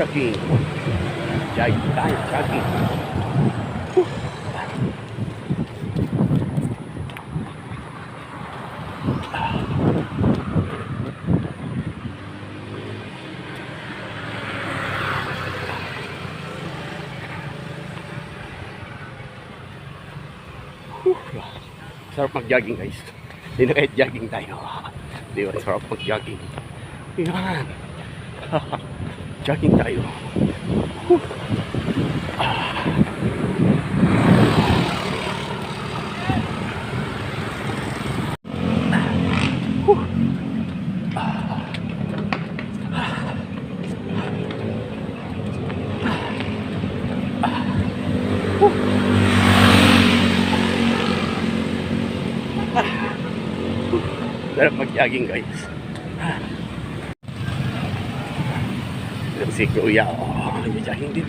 Jogging tayo, jogging. Sarap mag-jogging guys. Hindi na kahit jogging tayo. Di ba? Sarap mag-jogging. Yan. jogging tayo. Whew. Ah. Whew. Sarap mag-jogging guys. Si Kuya, oh, nag-jogging din.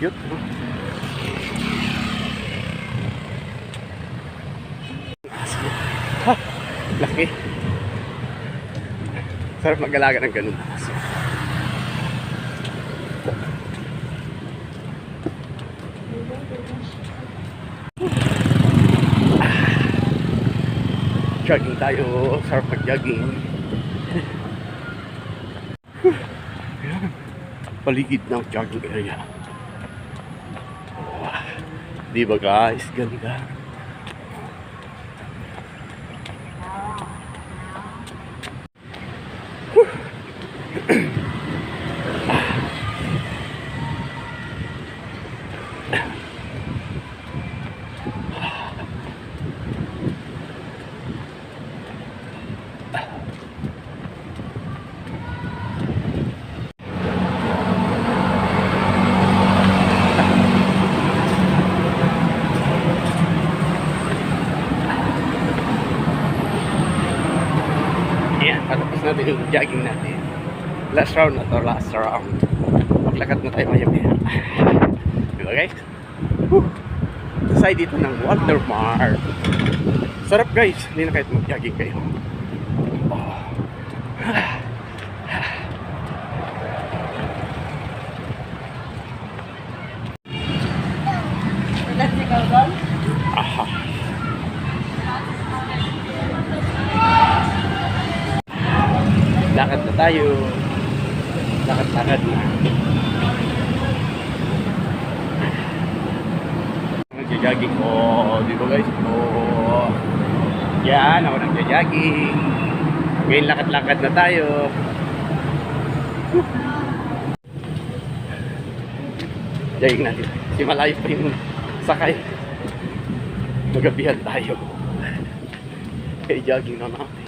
Cute. no? Laki. Sarap mag-alaga ng ganun. Jogging tayo. Sarap mag-jogging. Ayan. Paligid ng jogging area. Wow. Di ba guys? Ganda. Ayan, patapos natin yung jogging natin. Last round na to, last round. Maglakad na tayo maya. Diba guys? Whew. Sa side dito ng Watermark. Sarap guys, hindi na kahit mag-jogging kayo. Oh. Aha. Tayo. Lakad-lakad na. Nagja-jogging ko. Di ba guys? Oh. Yan, ako nagja-jogging. Ngayon lakad-lakad na tayo. Jogging natin. Kasi malayo pa yung sakay. Magabihan tayo. Kaya jogging na natin.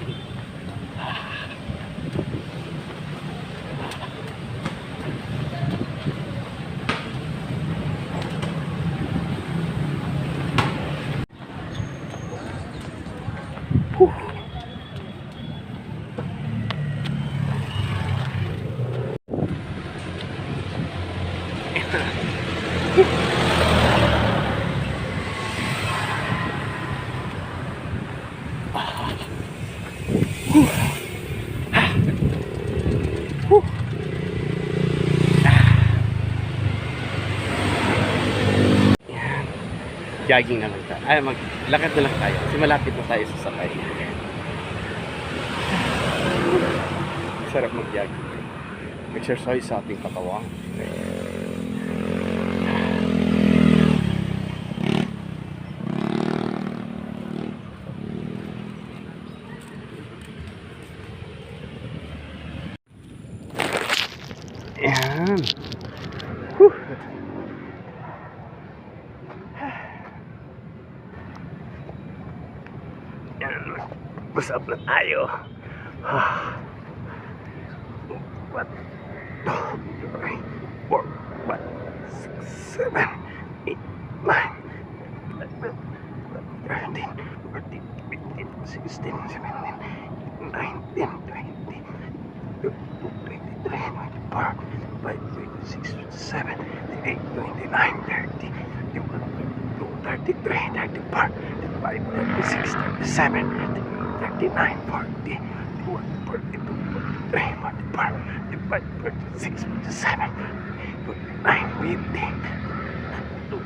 Jogging na lang. Ay, maglakad na lang tayo. Kasi malapit na tayo sa sakay. Sarap mag-jogging. Exercise sa ating katawan. Ayan. Whew. Bus up na tayo. What? Three, four, five, six, seven, eight, nine, thirteen, fourteen, fifteen, sixteen, seventeen, nineteen, twenty, twenty-three, twenty-four, twenty-five, twenty-six, twenty-seven, twenty-eight, twenty-nine, thirty, thirty-one, thirty-two, thirty-three, thirty-four, 35, 36, 37, 39, 40, 41, 42, 43, 44, 45, 46, 47, 49, 50,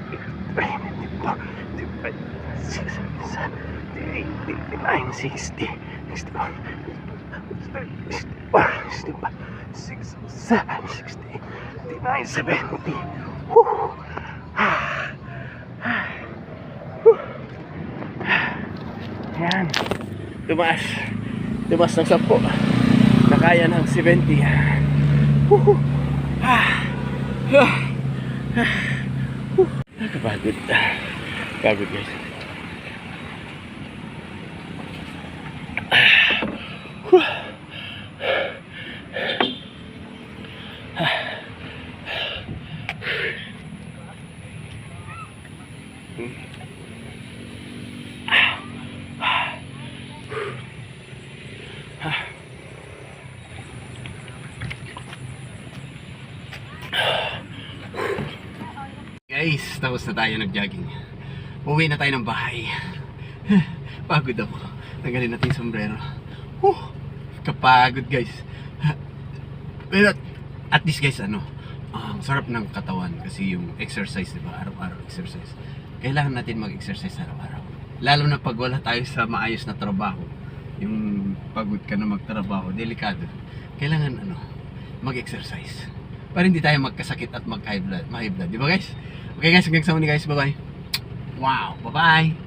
53, 54, 55, 56, 57, 58, 59, 60, 61, 64, 65, 67, 68, 69, 70. Whew. Ah. Whew. Ah. Tumaas. Tumaas ng 10. Nakaya ng 70. Whew. Ah. Ah. Ah. Nakapagod. Pagod guys. Guys, tapos na tayo nag-jogging. Uwi na tayo ng bahay. Pagod ako. Tanggalin natin yung sombrero. Whew, kapagod guys. Pero at least guys, ano, ang sarap ng katawan kasi yung exercise, di ba? Araw-araw exercise. Kailangan natin mag-exercise araw-araw. Lalo na pag wala tayo sa maayos na trabaho. Yung pagod ka na magtrabaho, delikado. Kailangan ano, mag-exercise. Para hindi tayo magkasakit at mag-high blood, ma-high blood. Di ba guys? Okay guys, hanggang sa muli guys. Bye-bye. Wow, bye-bye.